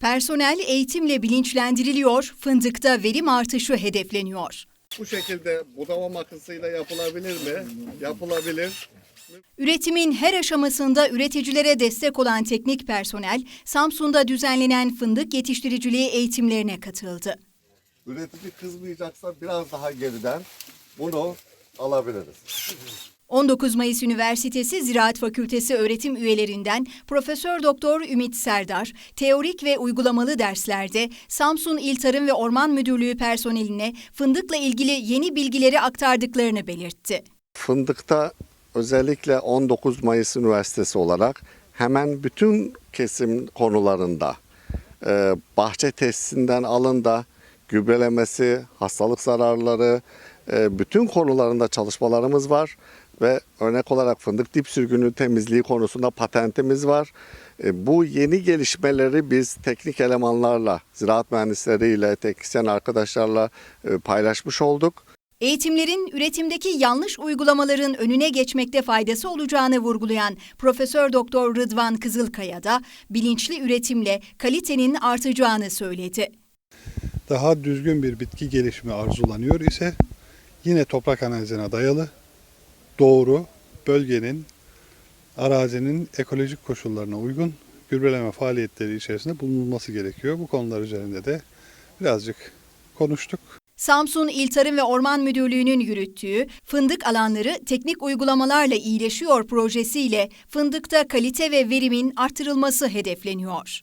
Personel eğitimle bilinçlendiriliyor, fındıkta verim artışı hedefleniyor. Bu şekilde budama makinesiyle yapılabilir mi? Yapılabilir. Üretimin her aşamasında üreticilere destek olan teknik personel, Samsun'da düzenlenen fındık yetiştiriciliği eğitimlerine katıldı. Üretici kızmayacaksa biraz daha geriden bunu alabiliriz. 19 Mayıs Üniversitesi Ziraat Fakültesi öğretim üyelerinden Profesör Doktor Ümit Serdar, teorik ve uygulamalı derslerde Samsun İl Tarım ve Orman Müdürlüğü personeline fındıkla ilgili yeni bilgileri aktardıklarını belirtti. Fındıkta özellikle 19 Mayıs Üniversitesi olarak hemen bütün kesim konularında e, bahçe testinden alın da gübrelemesi, hastalık zararları, e, bütün konularında çalışmalarımız var ve örnek olarak fındık dip sürgünü temizliği konusunda patentimiz var. E, bu yeni gelişmeleri biz teknik elemanlarla, ziraat mühendisleriyle, teknisyen arkadaşlarla e, paylaşmış olduk. Eğitimlerin üretimdeki yanlış uygulamaların önüne geçmekte faydası olacağını vurgulayan Profesör Doktor Rıdvan Kızılkaya da bilinçli üretimle kalitenin artacağını söyledi. daha düzgün bir bitki gelişimi arzulanıyor ise yine toprak analizine dayalı, doğru, bölgenin, arazinin ekolojik koşullarına uygun gübreleme faaliyetleri içerisinde bulunulması gerekiyor. Bu konular üzerinde de birazcık konuştuk. Samsun İl Tarım ve Orman Müdürlüğü'nün yürüttüğü Fındık Alanları Teknik Uygulamalarla İyileşiyor projesiyle fındıkta kalite ve verimin artırılması hedefleniyor.